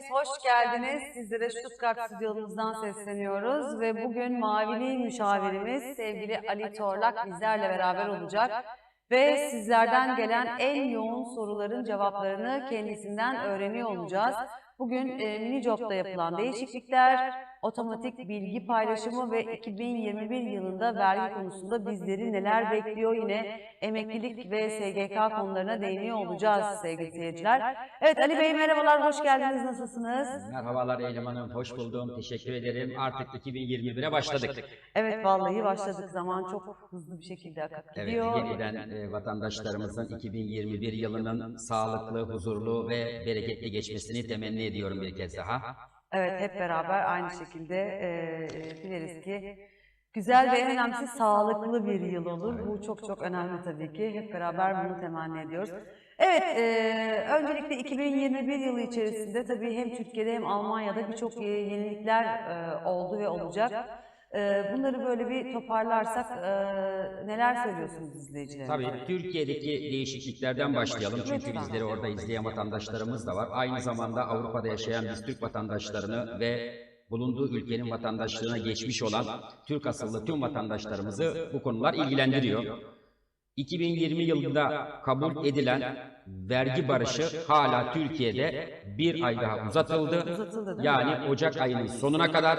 Hepiniz hoş geldiniz. Sizlere Stuttgart stüdyomuzdan sesleniyoruz ve bugün Mavili müşavirimiz sevgili Ali Torlak bizlerle beraber olacak ve sizlerden gelen en yoğun soruların cevaplarını kendisinden öğreniyor olacağız. Bugün e, Minijob'da yapılan değişiklikler, otomatik bilgi paylaşımı ve 2021 yılında vergi konusunda bizleri neler bekliyor yine emeklilik ve SGK konularına değiniyor olacağız sevgili seyirciler. Evet Ali Bey merhabalar, hoş geldiniz, nasılsınız? Merhabalar Eylem Hanım, hoş buldum. Teşekkür ederim. Artık 2021'e başladık. Evet vallahi başladık, zaman çok hızlı bir şekilde akıp Evet, gidiyor. yeniden e, vatandaşlarımızın 2021 yılının sağlıklı, huzurlu ve bereketli geçmesini temenni ediyorum bir kez daha. Evet hep beraber aynı şekilde e, dileriz ki güzel ve en önemlisi sağlıklı bir yıl olur. Bu çok çok önemli tabii ki. Hep beraber bunu temenni ediyoruz. Evet, e, öncelikle 2021 yılı içerisinde tabii hem Türkiye'de hem Almanya'da birçok yenilikler e, oldu ve olacak. Bunları böyle bir toparlarsak neler söylüyorsunuz izleyicilerimize? Tabii Türkiye'deki değişikliklerden başlayalım. Çünkü bizleri orada izleyen vatandaşlarımız da var. Aynı zamanda Avrupa'da yaşayan biz Türk vatandaşlarını ve bulunduğu ülkenin vatandaşlığına geçmiş olan Türk asıllı tüm vatandaşlarımızı bu konular ilgilendiriyor. 2020 yılında kabul edilen vergi barışı hala Türkiye'de bir ay daha uzatıldı. Yani Ocak ayının sonuna kadar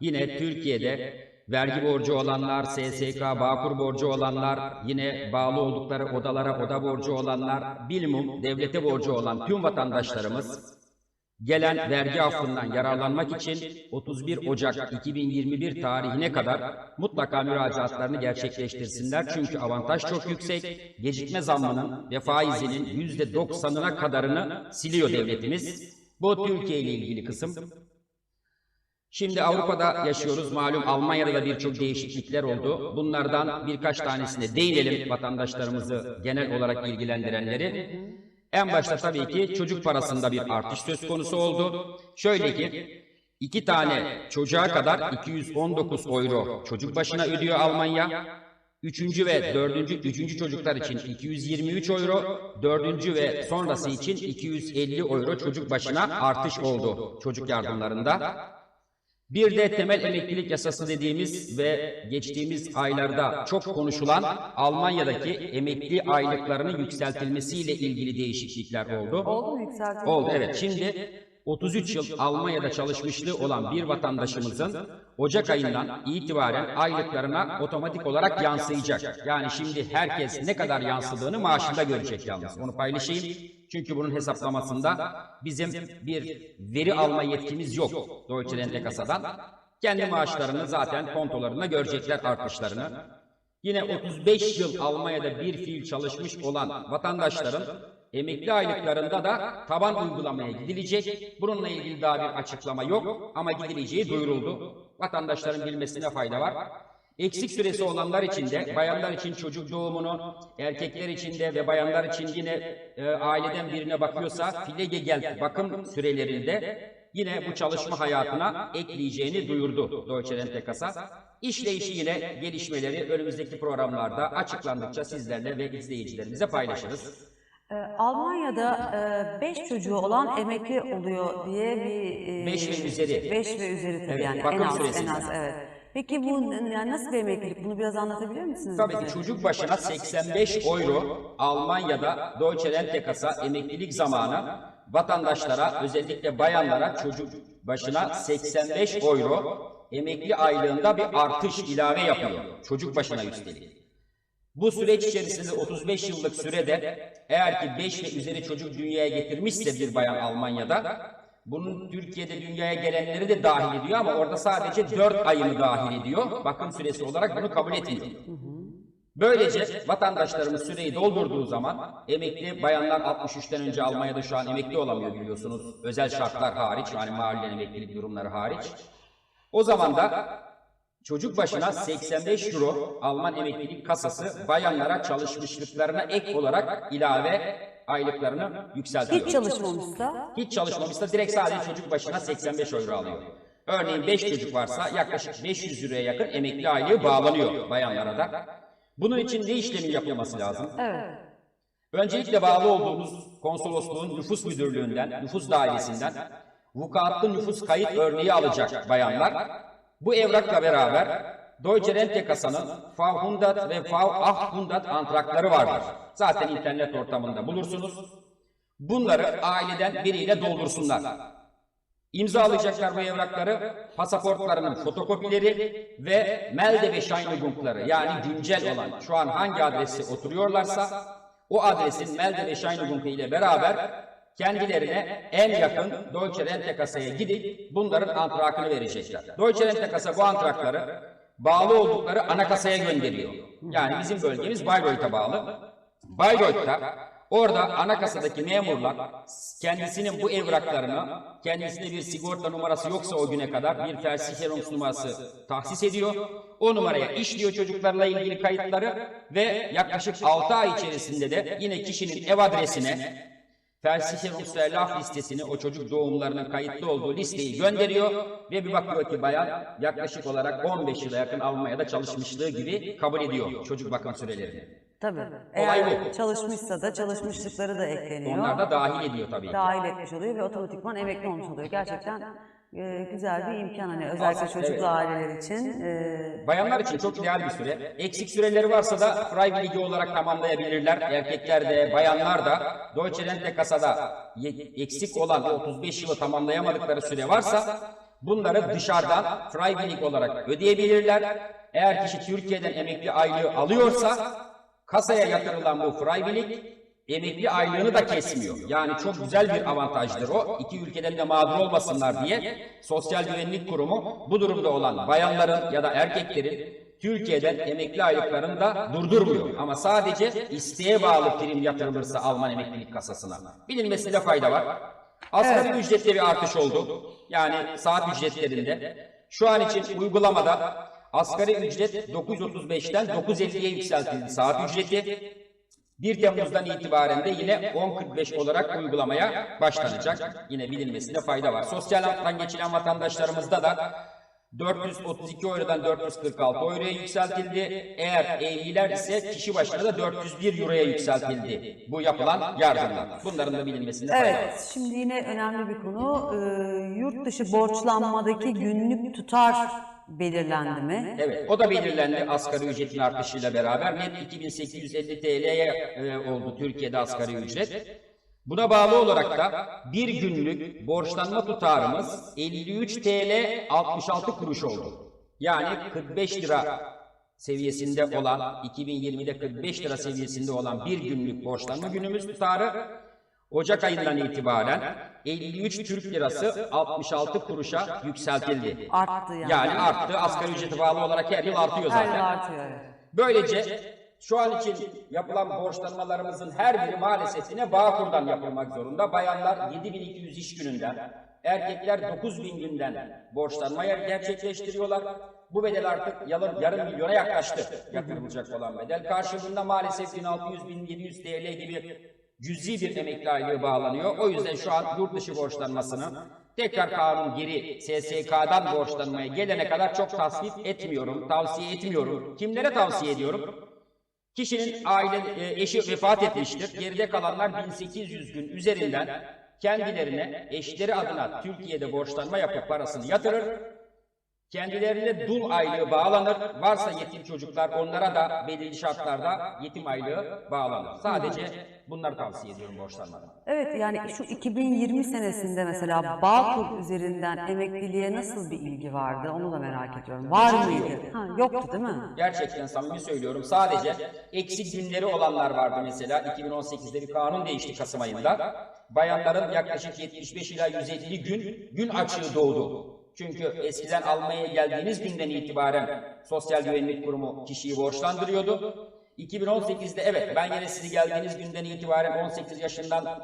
yine Türkiye'de vergi borcu olanlar, SSK, Bağkur borcu olanlar, yine bağlı oldukları odalara oda borcu olanlar, bilmum devlete borcu olan tüm vatandaşlarımız gelen vergi affından yararlanmak için 31 Ocak 2021 tarihine kadar mutlaka müracaatlarını gerçekleştirsinler. Çünkü avantaj çok yüksek. Gecikme zammının ve faizinin %90'ına kadarını siliyor devletimiz. Bu Türkiye ile ilgili kısım. Şimdi Avrupa'da yaşıyoruz. Malum Almanya'da da birçok değişiklikler oldu. Bunlardan birkaç tanesine değinelim vatandaşlarımızı genel olarak ilgilendirenleri. En başta tabii ki çocuk parasında bir artış söz konusu oldu. Şöyle ki iki tane çocuğa kadar 219 euro çocuk başına ödüyor Almanya. Üçüncü ve dördüncü, üçüncü çocuklar için 223 euro, dördüncü ve sonrası için 250 euro çocuk başına artış oldu çocuk yardımlarında. Bir de temel emeklilik yasası dediğimiz ve geçtiğimiz aylarda çok konuşulan Almanya'daki emekli aylıklarının yükseltilmesiyle ilgili değişiklikler oldu. Oldu mu yükseltildi? Oldu evet. Şimdi 33 yıl Almanya'da çalışmışlığı olan bir vatandaşımızın Ocak ayından itibaren aylıklarına otomatik olarak yansıyacak. Yani şimdi herkes ne kadar yansıdığını maaşında görecek yalnız. Onu paylaşayım. Çünkü bunun hesaplamasında bizim bir veri alma yetkimiz yok Deutsche Rente Kasa'dan. Kendi maaşlarını zaten kontolarında görecekler artışlarını. Yine 35 yıl Almanya'da bir fiil çalışmış olan vatandaşların emekli aylıklarında da taban uygulamaya gidilecek. Bununla ilgili daha bir açıklama yok ama gidileceği duyuruldu. Vatandaşların bilmesine fayda var. Eksik süresi olanlar için de, bayanlar için çocuk doğumunu, erkekler için de ve bayanlar için yine e, aileden birine bakıyorsa filege gel bakım sürelerinde yine bu çalışma hayatına ekleyeceğini duyurdu Deutsche Rente Kasa. İşleyişi yine gelişmeleri önümüzdeki programlarda açıklandıkça sizlerle ve izleyicilerimize paylaşırız. Ee, Almanya'da 5 çocuğu olan emekli oluyor diye bir... Beş ve üzeri. 5 ve üzeri tabii Evet, yani en az, en az evet. Peki bu yani nasıl bir emeklilik? Bunu biraz anlatabilir misiniz? Tabii çocuk başına 85 euro Almanya'da Deutsche Rente Kasa emeklilik zamanı vatandaşlara özellikle bayanlara çocuk başına 85 euro emekli aylığında bir artış ilave yapıyor. Çocuk başına üstelik. Bu süreç içerisinde 35 yıllık sürede eğer ki 5 ve üzeri çocuk dünyaya getirmişse bir bayan Almanya'da bunun Türkiye'de dünyaya gelenleri de dahil ediyor ama orada sadece 4 ayını dahil ediyor. Bakım süresi olarak bunu kabul etmiyor. Böylece vatandaşlarımız süreyi doldurduğu zaman emekli bayanlar 63'ten önce Almanya'da şu an emekli olamıyor biliyorsunuz. Özel şartlar hariç yani mahallen emeklilik durumları hariç. O zaman da çocuk başına 85 euro Alman emeklilik kasası bayanlara çalışmışlıklarına ek olarak ilave aylıklarını yükseltiyor. Hiç çalışmamışsa Hiç çalışmamışsa direkt sadece çocuk başına 85 euro alıyor. Örneğin 5 çocuk varsa yaklaşık 500 euroya yakın emekli aylığı bağlanıyor bayanlara da. Bunun için ne işlemi yapılması lazım? evet. Öncelikle bağlı olduğunuz konsolosluğun nüfus müdürlüğünden, nüfus dairesinden vukuatlı nüfus kayıt örneği alacak bayanlar bu evrakla beraber Deutsche Rentekasa'nın Fahrhundert ve Fahrachthundert antrakları vardır. Zaten internet ortamında bulursunuz. Bunları aileden biriyle doldursunlar. İmzalayacaklar bu evrakları, pasaportlarının fotokopileri ve Melde Bescheinigungları yani güncel olan şu an hangi adresi oturuyorlarsa o adresin Melde Bescheinigung ile beraber kendilerine en yakın Deutsche Rentekasa'ya gidip bunların antrakını verecekler. Deutsche Rentekasa bu antrakları bağlı oldukları ana kasaya gönderiyor. Yani bizim bölgemiz Bayreuth'a bağlı. Bayreuth'ta orada ana kasadaki memurlar kendisinin bu evraklarını kendisine bir sigorta numarası yoksa o güne kadar bir Versicherungs numarası tahsis ediyor. O numaraya işliyor çocuklarla ilgili kayıtları ve yaklaşık 6 ay içerisinde de yine kişinin ev adresine Versicherungsler laf listesini o çocuk doğumlarının kayıtlı olduğu listeyi gönderiyor ve bir bakıyor ki bayan yaklaşık olarak 15 yıla yakın Almanya'da çalışmışlığı gibi kabul ediyor çocuk bakım sürelerini. Tabii. Olay Eğer bu. çalışmışsa da çalışmışlıkları da ekleniyor. Onlar da dahil ediyor tabii ki. dahil etmiş oluyor ve otomatikman emekli olmuş oluyor. Gerçekten e, güzel bir imkan hani özellikle Aslında çocuklu evet. aileler için. e, Bayanlar için çok ideal bir süre. Eksik süreleri varsa da Freiwillige olarak tamamlayabilirler. Erkekler de, bayanlar da Deutsche Rentekasa'da ye- eksik olan o 35 yılı tamamlayamadıkları süre varsa bunları dışarıdan Freiwillige olarak ödeyebilirler. Eğer kişi Türkiye'den emekli aylığı alıyorsa kasaya yatırılan bu Freiwillig emekli aylığını da kesmiyor. Yani çok güzel bir avantajdır o. İki ülkeden de mağdur olmasınlar diye Sosyal Güvenlik Kurumu bu durumda olan bayanların ya da erkeklerin Türkiye'den emekli aylıklarını da durdurmuyor. Ama sadece isteğe bağlı prim yatırılırsa Alman emeklilik kasasına. Bilinmesinde fayda var. Asgari ücrette bir artış oldu. Yani saat ücretlerinde. Şu an için uygulamada asgari ücret 9.35'ten 9.50'ye yükseltildi saat ücreti. 1 Temmuz'dan itibaren de yine 10.45 olarak uygulamaya başlanacak. Yine bilinmesinde fayda var. Sosyal alttan geçilen vatandaşlarımızda da 432 eurodan 446 euroya yükseltildi. Eğer evliler ise kişi başına da 401 euroya yükseltildi. Bu yapılan yardımlar. Bunların da bilinmesinde fayda var. Evet, şimdi yine önemli bir konu. Ee, yurt dışı borçlanmadaki günlük tutar belirlendi mi? Evet, o da belirlendi asgari ücretin artışıyla beraber. Net 2850 TL'ye e, oldu Türkiye'de asgari ücret. Buna bağlı olarak da bir günlük borçlanma tutarımız 53 TL 66 kuruş oldu. Yani 45 lira seviyesinde olan, 2020'de 45 lira seviyesinde olan bir günlük borçlanma günümüz tutarı Ocak ayından itibaren 53 Türk lirası 66 kuruşa yükseltildi. Arttı yani. Yani arttı. Asgari ücrete bağlı olarak her yıl artıyor Her yıl zaten. artıyor. evet. Böylece şu an için yapılan borçlanmalarımızın her biri maalesef yine Bağkur'dan yapılmak zorunda. Bayanlar 7200 iş gününden, erkekler 9000 günden borçlanmaya gerçekleştiriyorlar. Bu bedel artık yarım, yarım milyona yaklaştı yatırılacak olan bedel. Karşılığında maalesef 1600-1700 TL gibi cüzi bir emekli aylığı bağlanıyor. O yüzden şu an yurt dışı borçlanmasını tekrar kanun geri SSK'dan borçlanmaya gelene kadar çok tasvip etmiyorum, tavsiye etmiyorum. Kimlere tavsiye ediyorum? Kişinin aile e, eşi vefat etmiştir. Geride kalanlar 1800 gün üzerinden kendilerine eşleri adına Türkiye'de borçlanma yapıp parasını yatırır. Kendilerine dul aylığı bağlanır. Varsa yetim çocuklar onlara da belirli şartlarda yetim aylığı bağlanır. Sadece bunları tavsiye ediyorum borçlanmada. Evet yani şu 2020 senesinde mesela Bağkur üzerinden emekliliğe nasıl bir ilgi vardı onu da merak ediyorum. Var mıydı? Ha, yoktu değil mi? Gerçekten samimi söylüyorum. Sadece eksik günleri olanlar vardı mesela. 2018'de bir kanun değişti Kasım ayında. Bayanların yaklaşık 75 ila 150 gün gün açığı doğdu. Çünkü eskiden Almanya'ya geldiğiniz günden itibaren Sosyal Güvenlik Kurumu kişiyi borçlandırıyordu. 2018'de evet ben yine sizi geldiğiniz günden itibaren 18 yaşından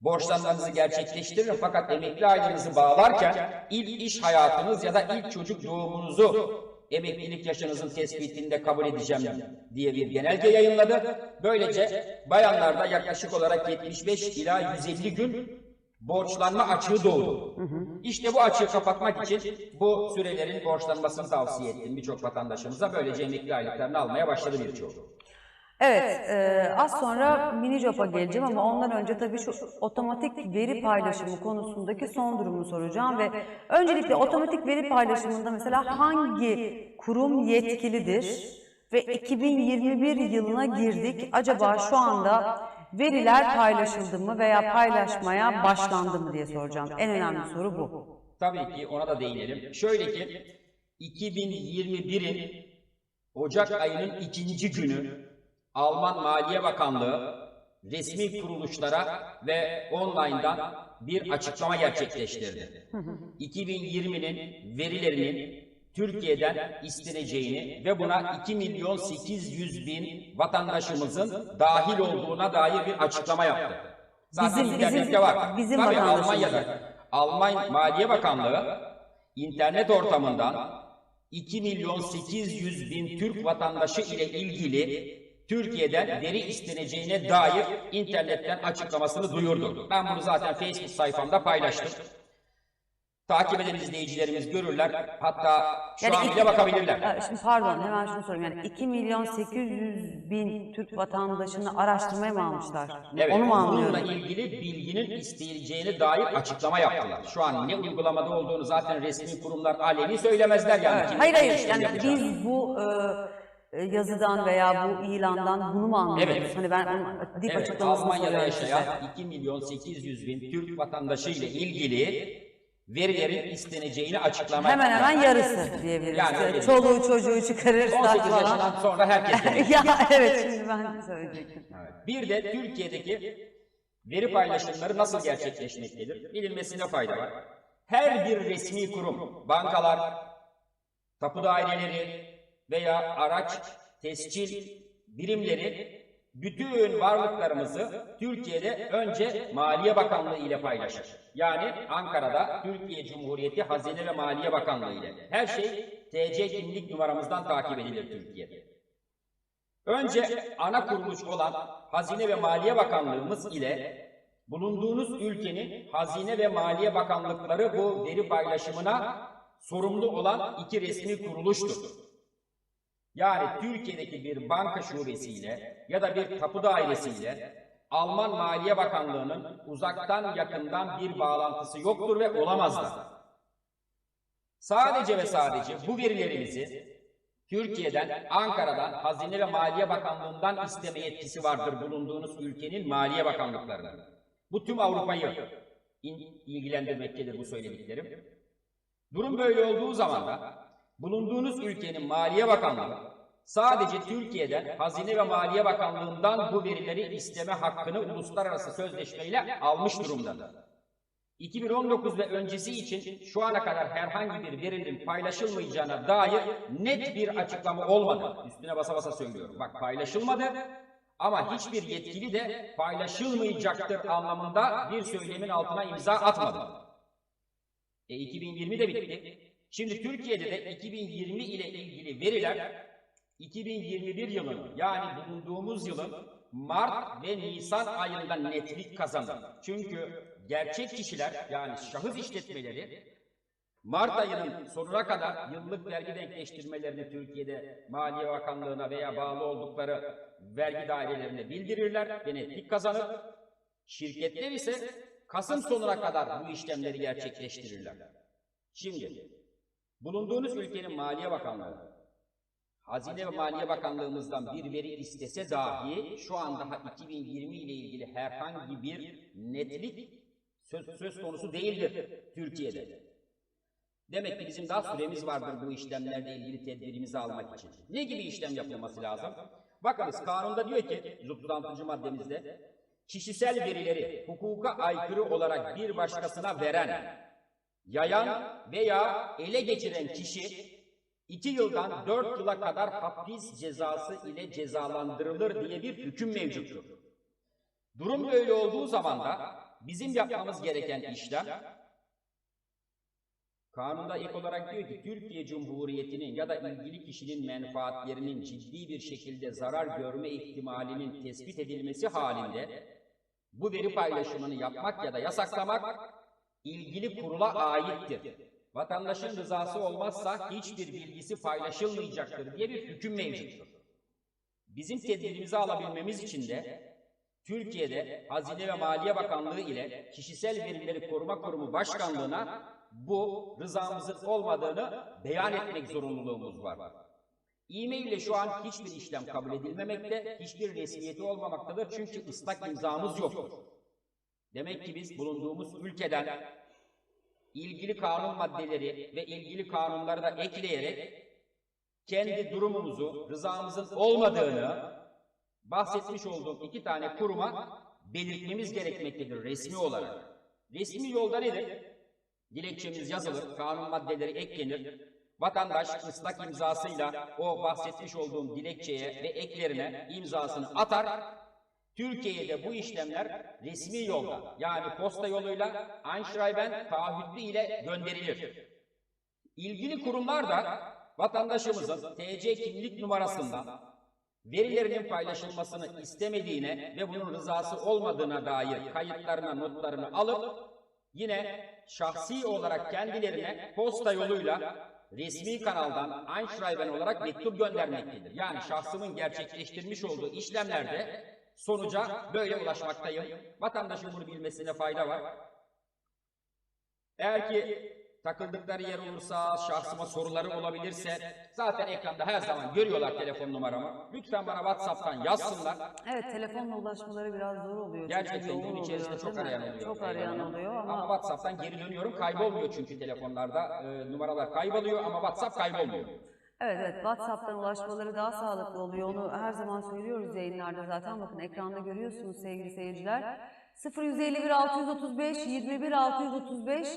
borçlanmanızı gerçekleştiririm fakat emekli aylığınızı bağlarken ilk iş hayatınız ya da ilk çocuk doğumunuzu emeklilik yaşınızın tespitinde kabul edeceğim diye bir genelge yayınladı. Böylece bayanlarda yaklaşık olarak 75 ila 150 gün borçlanma açığı doğdu. İşte bu açığı kapatmak için bu sürelerin borçlanmasını tavsiye ettim birçok vatandaşımıza. Böylece emekli aylıklarını almaya başladı birçoğu. Evet, e, az sonra mini job'a geleceğim ama ondan önce tabii şu otomatik veri paylaşımı konusundaki son durumu soracağım ve öncelikle otomatik veri paylaşımında mesela hangi kurum yetkilidir ve 2021 yılına girdik. Acaba şu anda veriler paylaşıldı mı veya paylaşmaya başlandı mı diye soracağım. En önemli soru bu. Tabii ki ona da değinelim. Şöyle ki 2021'in Ocak ayının ikinci günü Alman Maliye Bakanlığı resmi kuruluşlara ve online'dan bir açıklama gerçekleştirdi. 2020'nin verilerinin Türkiye'den isteneceğini ve buna 2 milyon 800 bin vatandaşımızın dahil olduğuna dair bir açıklama yaptı. Zaten Bizim- internette var. bizim Tabii. Almanya'da Alman Maliye Bakanlığı internet ortamından 2 milyon 800 bin Türk vatandaşı ile ilgili Türkiye'den veri isteneceğine dair internetten açıklamasını duyurdu. Ben bunu zaten Facebook sayfamda paylaştım. Takip eden izleyicilerimiz görürler. Hatta şu an bile bakabilirler. Ee, Şimdi pardon hemen şunu sorayım. Yani 2 milyon 800 bin Türk vatandaşını araştırmaya mı almışlar? Evet, Onu mu bununla anlıyorum? ilgili bilginin isteyeceğine dair açıklama yaptılar. Şu an ne uygulamada olduğunu zaten resmi kurumlar aleni söylemezler yani. Kim Hayır hayır işlem yani yapacağını. biz bu e, e, yazıdan veya bu ilandan bunu mu anlıyoruz? Evet. Hani ben onun dip Evet, açıklamasını Almanya'da soruyorum size. yaşayan 2 milyon 800 bin Türk vatandaşı ile ilgili verilerin isteneceğini açıklama Hemen hemen yarısı diyebiliriz. Yani öyle Çoluğu çocuğu çıkarırsak 18 falan. yaşından sonra herkes ya evet şimdi ben söyleyecektim. Bir de Türkiye'deki veri paylaşımları nasıl gerçekleşmektedir? Bilinmesine fayda var. Her bir resmi kurum, bankalar, tapu daireleri veya araç tescil birimleri bütün varlıklarımızı Türkiye'de önce Maliye Bakanlığı ile paylaşır. Yani Ankara'da Türkiye Cumhuriyeti Hazine ve Maliye Bakanlığı ile. Her şey TC kimlik numaramızdan takip edilir Türkiye'de. Önce ana kuruluş olan Hazine ve Maliye Bakanlığımız ile bulunduğunuz ülkenin Hazine ve Maliye Bakanlıkları bu veri paylaşımına sorumlu olan iki resmi kuruluştur. Yani Türkiye'deki bir banka şubesiyle ya da bir tapu dairesiyle Alman Maliye Bakanlığı'nın uzaktan yakından bir bağlantısı yoktur ve olamaz da. Sadece ve sadece bu verilerimizi Türkiye'den, Ankara'dan, Hazine ve Maliye Bakanlığı'ndan isteme yetkisi vardır bulunduğunuz ülkenin Maliye Bakanlıklarının. Bu tüm Avrupa'yı ilgilendirmektedir bu söylediklerim. Durum böyle olduğu zaman da bulunduğunuz ülkenin Maliye Bakanlığı sadece Türkiye'den Hazine ve Maliye Bakanlığı'ndan bu verileri isteme hakkını uluslararası sözleşmeyle almış durumdadır. 2019 ve öncesi için şu ana kadar herhangi bir verinin paylaşılmayacağına dair net bir açıklama olmadı. Üstüne basa basa söylüyorum. Bak paylaşılmadı ama hiçbir yetkili de paylaşılmayacaktır anlamında bir söylemin altına imza atmadı. E 2020 de bitti. Şimdi Türkiye'de de 2020 ile ilgili veriler 2021 yılının yani bulunduğumuz yılın Mart ve Nisan ayında netlik kazanır. Çünkü gerçek kişiler yani şahıs işletmeleri Mart ayının sonuna kadar yıllık vergi denkleştirmelerini Türkiye'de Maliye Bakanlığı'na veya bağlı oldukları vergi dairelerine bildirirler ve netlik kazanır. Şirketler ise Kasım sonuna kadar bu işlemleri gerçekleştirirler. Şimdi bulunduğunuz ülkenin Maliye Bakanlığı Hazine ve Maliye Bakanlığımızdan bir veri istese dahi şu an daha 2020 ile ilgili herhangi bir netlik söz, söz konusu değildir Türkiye'de. Demek ki bizim daha süremiz vardır bu işlemlerle ilgili tedbirimizi almak için. Ne gibi işlem yapılması lazım? Bakınız kanunda diyor ki 136. maddemizde kişisel verileri hukuka aykırı olarak bir başkasına veren, yayan veya ele geçiren kişi 2 yıldan 4 yıla kadar hapis cezası ile cezalandırılır diye bir hüküm mevcuttur. Durum böyle olduğu zaman da bizim yapmamız gereken işlem Kanunda ek olarak diyor ki Türkiye Cumhuriyeti'nin ya da ilgili kişinin menfaatlerinin ciddi bir şekilde zarar görme ihtimalinin tespit edilmesi halinde bu veri paylaşımını yapmak ya da yasaklamak ilgili kurula aittir. Vatandaşın rızası olmazsa hiçbir bilgisi paylaşılmayacaktır diye bir hüküm mevcuttur. Bizim tedbirimizi alabilmemiz için de Türkiye'de Hazine ve Maliye Bakanlığı ile Kişisel Verileri Koruma Kurumu Başkanlığı'na bu rızamızın olmadığını beyan etmek zorunluluğumuz var. E-mail ile şu an hiçbir işlem kabul edilmemekte, hiçbir resmiyeti olmamaktadır çünkü ıslak imzamız yoktur. Demek ki biz bulunduğumuz ülkeden ilgili kanun maddeleri ve ilgili kanunları da ekleyerek kendi durumumuzu, rızamızın olmadığını bahsetmiş olduğum iki tane kuruma belirtmemiz gerekmektedir resmi olarak. Resmi yolda nedir? Dilekçemiz yazılır, kanun maddeleri eklenir. Vatandaş ıslak imzasıyla o bahsetmiş olduğum dilekçeye ve eklerine imzasını atar. Türkiye'de bu işlemler resmi yolda yani posta yoluyla Einschreiben taahhütlü ile gönderilir. İlgili kurumlar da vatandaşımızın TC kimlik numarasından verilerinin paylaşılmasını istemediğine ve bunun rızası olmadığına dair kayıtlarına notlarını alıp yine şahsi olarak kendilerine posta yoluyla resmi kanaldan Einschreiben olarak mektup göndermektedir. Yani şahsımın gerçekleştirmiş olduğu işlemlerde sonuca böyle ulaşmaktayım. Vatandaşın bunu bilmesine fayda var. Eğer ki takıldıkları yer olursa, şahsıma soruları olabilirse zaten ekranda her zaman görüyorlar telefon numaramı. Lütfen bana WhatsApp'tan yazsınlar. Evet telefonla ulaşmaları biraz zor oluyor. Gerçekten gün içerisinde çok arayan oluyor. Çok arayan oluyor Ama ama WhatsApp'tan geri dönüyorum. Kaybolmuyor çünkü telefonlarda. e, numaralar kayboluyor ama WhatsApp kaybolmuyor. Evet evet WhatsApp'tan ulaşmaları daha sağlıklı oluyor. Onu her zaman söylüyoruz yayınlarda zaten. Bakın ekranda görüyorsunuz sevgili seyirciler. 0151 635 21 635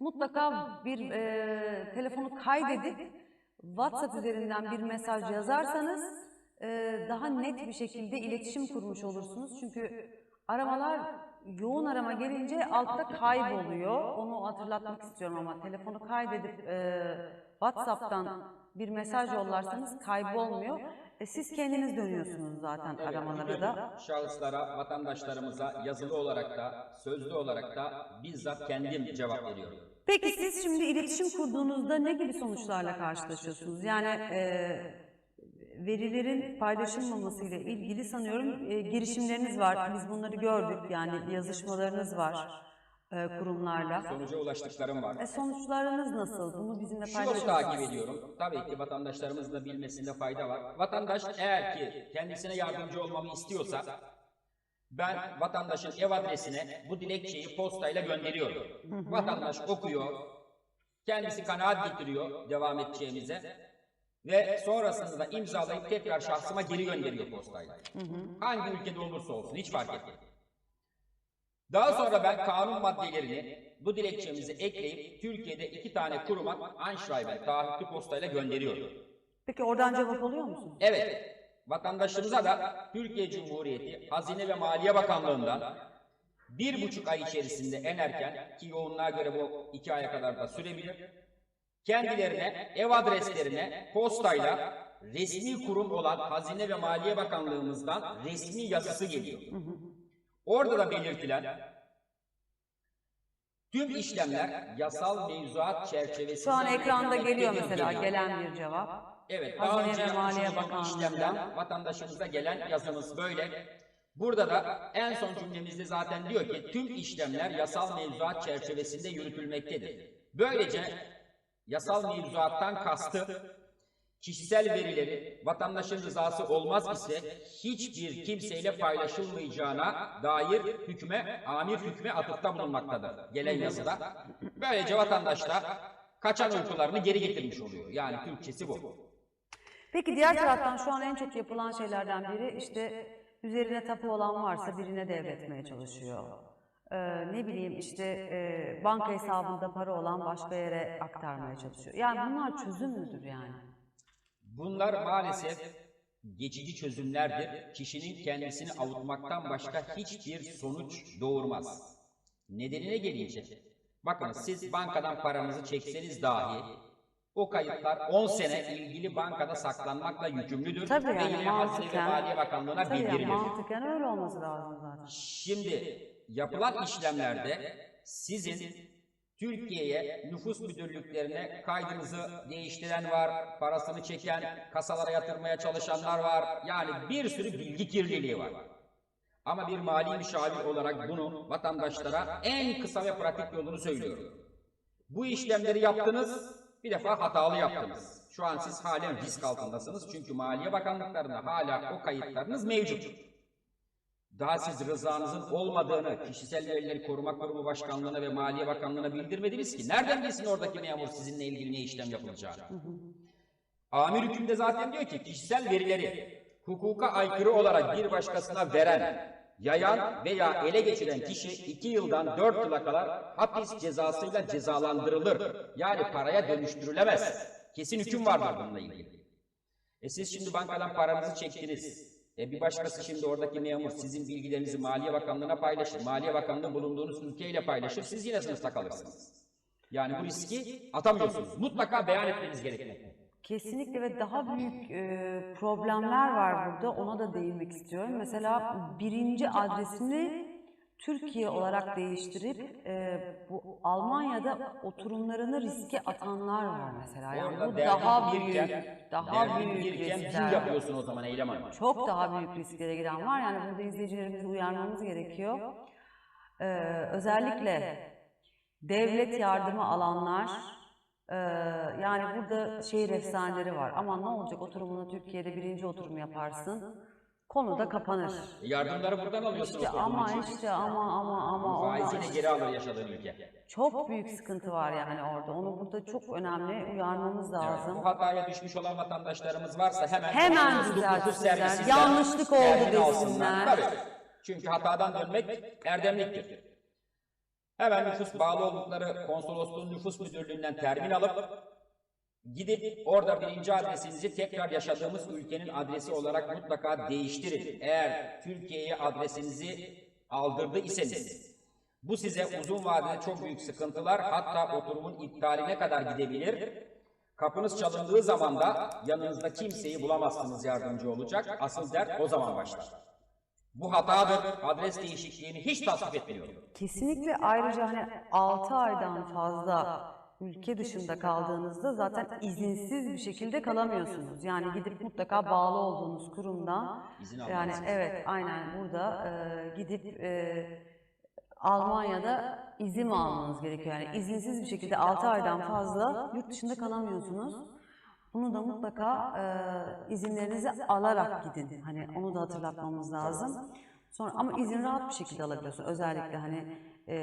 mutlaka bir e, telefonu kaydedip WhatsApp üzerinden bir mesaj yazarsanız e, daha net bir şekilde iletişim kurmuş olursunuz. Çünkü aramalar yoğun arama gelince altta kayboluyor. Onu hatırlatmak istiyorum ama telefonu kaydedip e, WhatsApp'tan bir mesaj yollarsanız kaybolmuyor. E, siz kendiniz dönüyorsunuz zaten Evet, aramalara da. Şahıslara, vatandaşlarımıza yazılı olarak da, sözlü olarak da bizzat kendim cevap veriyorum. Peki siz şimdi iletişim kurduğunuzda ne gibi sonuçlarla karşılaşıyorsunuz? Yani e, verilerin paylaşılmaması ile ilgili sanıyorum e, girişimleriniz var. Biz bunları gördük yani yazışmalarınız var e, kurumlarla. Sonuca ulaştıklarım var. E, sonuçlarınız nasıl? Bunu bizimle paylaşır takip mısınız? ediyorum. Tabii ki vatandaşlarımızın da bilmesinde fayda var. Vatandaş eğer ki kendisine yardımcı olmamı istiyorsa ben vatandaşın ev adresine bu dilekçeyi postayla gönderiyorum. Vatandaş okuyor, kendisi kanaat getiriyor devam edeceğimize ve sonrasında da imzalayıp tekrar şahsıma geri gönderiyor postayla. Hangi ülkede olursa olsun hiç fark etmez. Daha sonra ben kanun maddelerini bu dilekçemize ekleyip Türkiye'de iki tane kuruma Einschreiben taahhütlü postayla gönderiyorum. Peki oradan cevap alıyor musunuz? Evet, vatandaşımıza da Türkiye Cumhuriyeti Hazine ve Maliye Bakanlığı'ndan bir buçuk ay içerisinde en erken ki yoğunluğa göre bu iki aya kadar da sürebilir. Kendilerine ev adreslerine postayla resmi kurum olan Hazine ve Maliye Bakanlığımızdan resmi yazısı geliyor. Orada da belirtilen tüm işlemler yasal mevzuat çerçevesinde Şu an ekranda geliyor mesela gelen bir cevap. Evet, daha Hazine önce ve Maliye Bakanlığı'ndan. işlemden vatandaşımıza gelen yazımız böyle. Burada da en son cümlemizde zaten diyor ki tüm işlemler yasal mevzuat çerçevesinde yürütülmektedir. Böylece yasal mevzuattan kastı kişisel verileri vatandaşın rızası olmaz ise hiçbir kimseyle paylaşılmayacağına dair hükme, amir hükme atıfta bulunmaktadır gelen yazıda. Böylece vatandaş da kaçan uykularını geri getirmiş oluyor. Yani Türkçesi bu. Peki diğer taraftan şu an en çok yapılan şeylerden biri işte üzerine tapu olan varsa birine devretmeye çalışıyor. Ee, ne bileyim işte e, banka hesabında para olan başka yere aktarmaya çalışıyor. Yani bunlar çözüm müdür yani? Bunlar maalesef geçici çözümlerdir. Kişinin kendisini avutmaktan başka hiçbir sonuç doğurmaz. Nedenine gelince, bakın siz bankadan paranızı çekseniz dahi o kayıtlar 10 sene ilgili bankada saklanmakla yükümlüdür Tabii ve yani yine Hazine ve Maliye Bakanlığı'na Tabii ya, bildirilir. mantıken öyle olması lazım zaten. Şimdi yapılan işlemlerde sizin Türkiye'ye nüfus müdürlüklerine kaydınızı değiştiren var, parasını çeken, kasalara yatırmaya çalışanlar var. Yani bir sürü bilgi kirliliği var. Ama bir mali müşavir olarak bunu vatandaşlara en kısa ve pratik yolunu söylüyorum. Bu işlemleri yaptınız, bir defa hatalı yaptınız. Şu an siz halen risk altındasınız çünkü Maliye Bakanlıklarında hala o kayıtlarınız mevcut. Daha siz rızanızın olmadığını Kişisel Verileri Koruma Kurumu Başkanlığı'na ve Maliye Bakanlığı'na bildirmediniz ki. Nereden bilsin oradaki memur sizinle ilgili ne işlem yapılacağını? Amir hükümde zaten diyor ki kişisel verileri hukuka aykırı olarak bir başkasına veren, yayan veya ele geçiren kişi 2 yıldan 4 yıla kadar hapis cezasıyla cezalandırılır. Yani paraya dönüştürülemez. Kesin hüküm vardır bununla ilgili. E siz şimdi bankadan paranızı çektiniz. E bir başkası şimdi oradaki memur sizin bilgilerinizi Maliye Bakanlığı'na paylaşır. Maliye Bakanlığı bulunduğunuz ülkeyle paylaşır. Siz yine sınıfta kalırsınız. Yani bu riski atamıyorsunuz. Mutlaka beyan etmeniz gerekmekte. Kesinlikle ve daha büyük e, problemler var burada. Ona da değinmek istiyorum. Mesela birinci adresini Türkiye olarak değiştirip e, bu Almanya'da oturumlarını riske atanlar var mesela. Yani bu daha büyük, daha büyük riskler. yapıyorsun o zaman Eylem Hanım? Çok daha büyük risklere giren var. Yani burada izleyicilerimizi uyarmamız gerekiyor. Ee, özellikle devlet yardımı alanlar, e, yani burada şehir efsaneleri var. Aman ne olacak oturumunu Türkiye'de birinci oturum yaparsın. Konu da kapanır. Yardımları buradan alıyorsunuz. İşte ama işte ama ama ama ona Faiziyle geri alır yaşadığın ülke. çok büyük sıkıntı var yani orada. Onu burada çok önemli uyarmamız lazım. Bu hataya düşmüş olan vatandaşlarımız varsa hemen Hemen servisinden Yanlışlık oldu desinler. Tabii. Çünkü hatadan dönmek erdemliktir. Hemen nüfus bağlı oldukları konsolosluğun nüfus müdürlüğünden termin alıp gidip orada birinci adresinizi tekrar yaşadığımız ülkenin adresi olarak mutlaka değiştirin. Eğer Türkiye'ye adresinizi aldırdı iseniz. Bu size uzun vadede çok büyük sıkıntılar hatta oturumun iptaline kadar gidebilir. Kapınız çalındığı zaman da yanınızda kimseyi bulamazsınız yardımcı olacak. Asıl dert o zaman başlar. Bu hatadır. Adres değişikliğini hiç tasvip etmiyorum. Kesinlikle ayrıca hani 6 aydan fazla ülke dışında kaldığınızda zaten izinsiz bir şekilde kalamıyorsunuz. Yani gidip mutlaka bağlı olduğunuz kurumdan yani evet aynen burada e, gidip e, Almanya'da izin almanız gerekiyor. Yani izinsiz bir şekilde 6 aydan fazla yurt dışında kalamıyorsunuz. Bunu da mutlaka e, izinlerinizi alarak gidin. Hani onu da hatırlatmamız lazım. Sonra ama izin rahat bir şekilde alabiliyorsun. Özellikle hani e,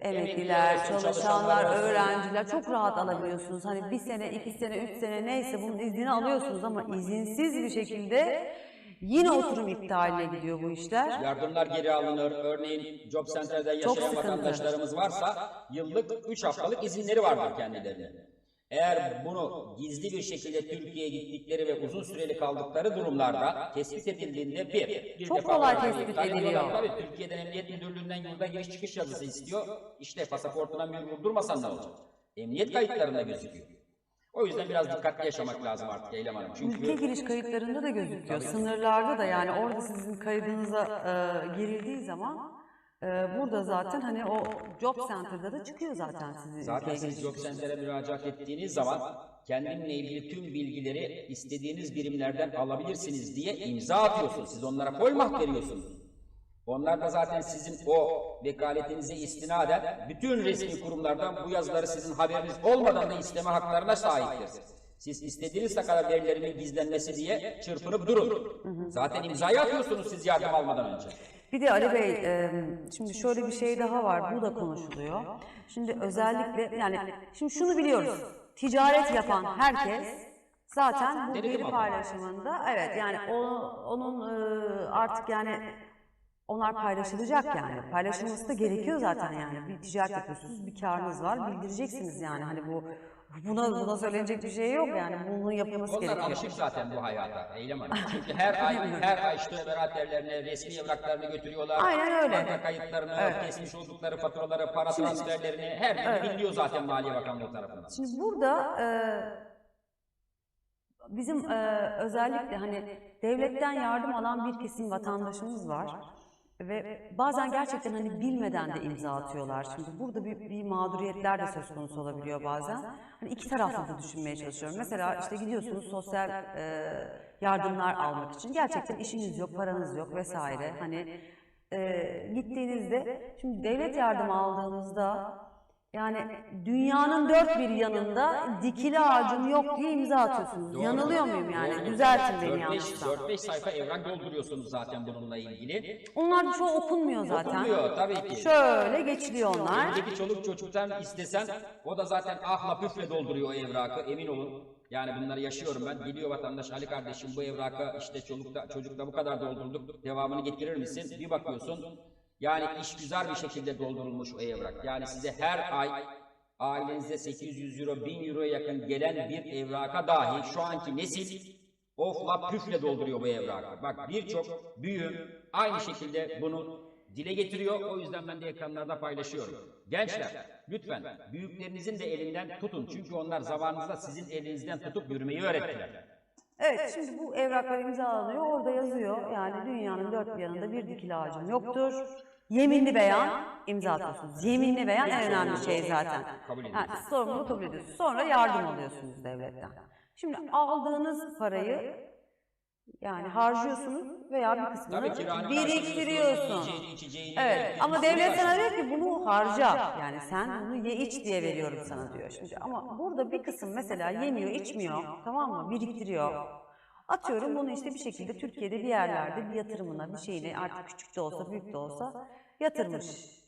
emekliler, çalışanlar, öğrenciler çok rahat alabiliyorsunuz. Hani bir sene, iki sene, üç sene neyse bunun iznini alıyorsunuz ama izinsiz bir şekilde yine oturum iptaline gidiyor bu işler. Yardımlar geri alınır. Örneğin Job Center'da yaşayan sıkıntı. vatandaşlarımız varsa yıllık 3 haftalık izinleri vardır kendilerine. Eğer bunu gizli bir şekilde Türkiye'ye gittikleri ve uzun süreli kaldıkları durumlarda tespit edildiğinde bir, bir Çok kolay tespit ediliyor. Tabii Türkiye'den Emniyet Müdürlüğü'nden yurda giriş çıkış yazısı istiyor. İşte pasaportuna bir vurdurmasan ne olacak? Emniyet kayıtlarında gözüküyor. O yüzden biraz dikkatli yaşamak lazım artık Eylem Hanım. Çünkü Ülke giriş kayıtlarında da gözüküyor. Sınırlarda da yani orada sizin kaydınıza e, girildiği zaman burada zaten hani o job center'da da çıkıyor zaten sizin Zaten siz. Job Center'e müracaat ettiğiniz zaman kendinle ilgili tüm bilgileri istediğiniz birimlerden alabilirsiniz diye imza atıyorsunuz. Siz onlara koymak veriyorsunuz. Onlar da zaten sizin o vekaletinize istinaden bütün resmi kurumlardan bu yazıları sizin haberiniz olmadan da isteme haklarına sahiptir. Siz istediğiniz kadar verilerimin gizlenmesi diye çırpınıp durun. Zaten imzayı atıyorsunuz siz yardım almadan önce. Bir de Ali Bey, e, şimdi şöyle bir şey daha var, bu da konuşuluyor. Şimdi özellikle yani şimdi şunu biliyoruz, ticaret yapan herkes zaten bu veri paylaşımında, evet yani o, onun e, artık yani onlar paylaşılacak yani. Paylaşılması da gerekiyor zaten yani. Bir ticaret yapıyorsunuz, bir karınız var, bildireceksiniz yani. Hani bu buna buna söylenecek bir şey yok yani. Bunun yapılması Onlar gerekiyor. alışık zaten bu hayata Eylem Hanım. Çünkü her ay her ay işte beraatlerine, resmi evraklarını götürüyorlar. Aynen öyle. Banka kayıtlarını, kesmiş oldukları faturaları, para transferlerini her biri biliniyor zaten Maliye Bakanlığı tarafından. Şimdi burada e, bizim e, özellikle hani devletten yardım alan bir kesim vatandaşımız var. Ve bazen gerçekten hani bilmeden de imza atıyorlar. Şimdi burada bir, bir mağduriyetler de söz konusu olabiliyor bazen. Hani iki taraflı da düşünmeye çalışıyorum. Mesela işte gidiyorsunuz sosyal e, yardımlar almak için. Gerçekten işiniz yok, paranız yok vesaire. Hani e, gittiğinizde şimdi devlet yardımı aldığınızda yani dünyanın dört bir yanında dikili ağacım yok diye imza atıyorsunuz. Yanılıyor muyum yani? Düzeltin beni yanlışsam. 4-5 sayfa evrak dolduruyorsunuz zaten bununla ilgili. Onlar çoğu okunmuyor zaten. Okunmuyor tabii ki. Şöyle geçiliyor onlar. Evdeki çoluk çocuktan istesen o da zaten ahla püfle dolduruyor o evrakı emin olun. Yani bunları yaşıyorum ben. Geliyor vatandaş Ali kardeşim bu evrakı işte çolukta, çocukta bu kadar doldurduk. Devamını getirir misin? Bir bakıyorsun yani işgüzar bir şekilde doldurulmuş o evrak. Yani size her ay ailenize 800 euro 1000 euroya yakın gelen bir evraka dahi şu anki nesil ofla püfle dolduruyor bu evrakı. Bak birçok büyüğüm aynı şekilde bunu dile getiriyor. O yüzden ben de ekranlarda paylaşıyorum. Gençler lütfen büyüklerinizin de elinden tutun. Çünkü onlar zamanınızda sizin elinizden tutup yürümeyi öğrettiler. Evet şimdi bu evraklar imzalanıyor. Orada yazıyor yani dünyanın dört bir yanında bir dikili ağacım yoktur. Yeminli beyan imza atıyorsunuz. Yeminli beyan en önemli şey zaten. Kabul Ha, sorumluluğu kabul ediyorsunuz. Sonra yardım alıyorsunuz devletten. Şimdi aldığınız parayı yani harcıyorsunuz veya bir kısmını kiranı biriktiriyorsun. karşılıyorsun, yiyeceğini, içeceğini, Evet ama devlet sana diyor ki bunu harca. Yani sen bunu ye iç diye veriyorum sana diyor. Şimdi ama burada bir kısım mesela yemiyor, içmiyor. Tamam mı? Biriktiriyor. Atıyorum bunu işte bir şekilde Türkiye'de bir yerlerde bir yatırımına, bir şeyine artık küçük de olsa, büyük de olsa yatırmış.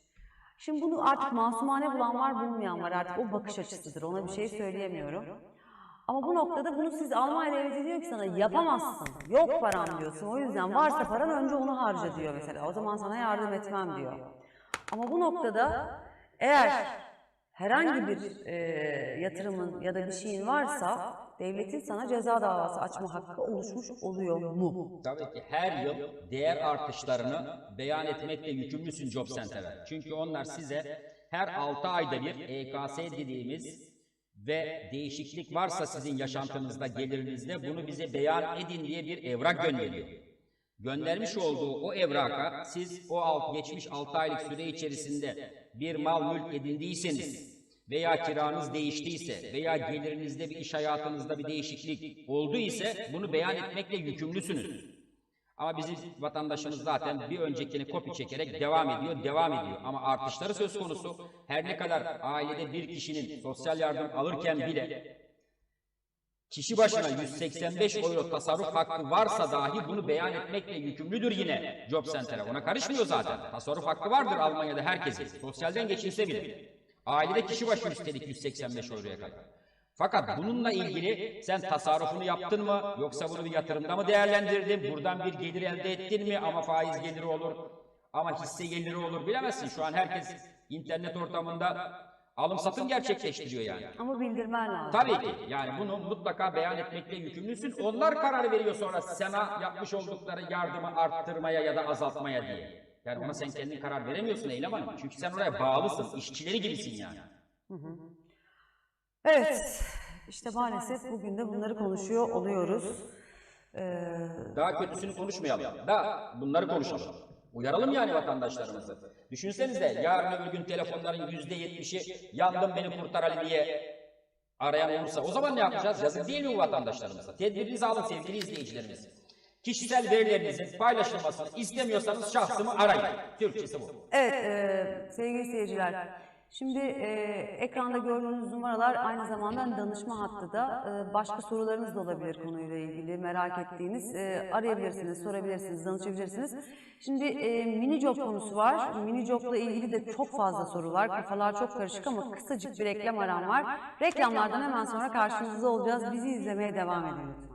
Şimdi bunu artık masumane bulan var, bulmayan var. Artık o bakış açısıdır. Ona bir şey söyleyemiyorum. Ama bu noktada bunu siz Almanya devleti diyor ki sana yapamazsın. Yok param diyorsun. O yüzden varsa paran önce onu harca diyor mesela. O zaman sana yardım etmem diyor. Ama bu noktada eğer herhangi bir e, yatırımın ya da bir şeyin varsa devletin sana ceza davası açma hakkı oluşmuş oluyor mu? Tabii ki her yıl değer artışlarını beyan etmekle yükümlüsün Job Center'e. Çünkü onlar size her 6 ayda bir EKS dediğimiz ve değişiklik varsa sizin yaşantınızda, gelirinizde bunu bize beyan edin diye bir evrak gönderiyor. Göndermiş olduğu o evraka siz o alt, geçmiş 6 aylık süre içerisinde bir mal mülk edindiyseniz veya kiranız değiştiyse veya gelirinizde bir iş hayatınızda bir değişiklik oldu ise bunu beyan etmekle yükümlüsünüz. Ama bizim vatandaşımız zaten bir öncekini kopya çekerek devam ediyor, devam ediyor. Ama artışları söz konusu her ne kadar ailede bir kişinin sosyal yardım alırken bile kişi başına 185 euro tasarruf hakkı varsa dahi bunu beyan etmekle yükümlüdür yine Job Center'e. Ona karışmıyor zaten. Tasarruf hakkı vardır Almanya'da herkesin. Sosyalden geçinse bile. Ailede kişi başı üstelik 185 euroya kadar. Fakat bununla ilgili sen tasarrufunu yaptın mı yoksa bunu bir yatırımda mı değerlendirdin? Buradan bir gelir elde ettin mi ama faiz geliri olur ama hisse geliri olur bilemezsin. Şu an herkes internet ortamında alım satım gerçekleştiriyor yani. Ama bildirmen lazım. Tabii ki yani bunu mutlaka beyan etmekle yükümlüsün. Onlar karar veriyor sonra sana yapmış oldukları yardımı arttırmaya ya da azaltmaya diye. Yani ona sen kendin karar veremiyorsun Eylem Hanım. Çünkü sen oraya bağlısın. işçileri gibisin yani. Evet. İşte maalesef bugün de bunları konuşuyor oluyoruz. Ee, Daha kötüsünü konuşmayalım. Da bunları konuşalım. Uyaralım yani vatandaşlarımızı. Düşünsenize yarın öbür gün telefonların yüzde yetmişi yandım beni kurtar Ali diye arayan olursa o zaman ne yapacağız? Yazık değil mi bu vatandaşlarımıza? Tedbirinizi alın sevgili izleyicilerimiz. Kişisel verilerinizin paylaşılmasını istemiyorsanız şahsımı arayın. Türkçesi bu. Evet e, sevgili seyirciler. Şimdi e, ekranda gördüğünüz numaralar aynı zamanda danışma hattı da e, başka sorularınız da olabilir konuyla ilgili merak ettiğiniz e, arayabilirsiniz, sorabilirsiniz, danışabilirsiniz. Şimdi e, mini job konusu var. Mini jobla ilgili de çok fazla soru var. Kafalar çok karışık ama kısacık bir reklam aram var. Reklamlardan hemen sonra karşınızda olacağız. Bizi izlemeye devam edin lütfen.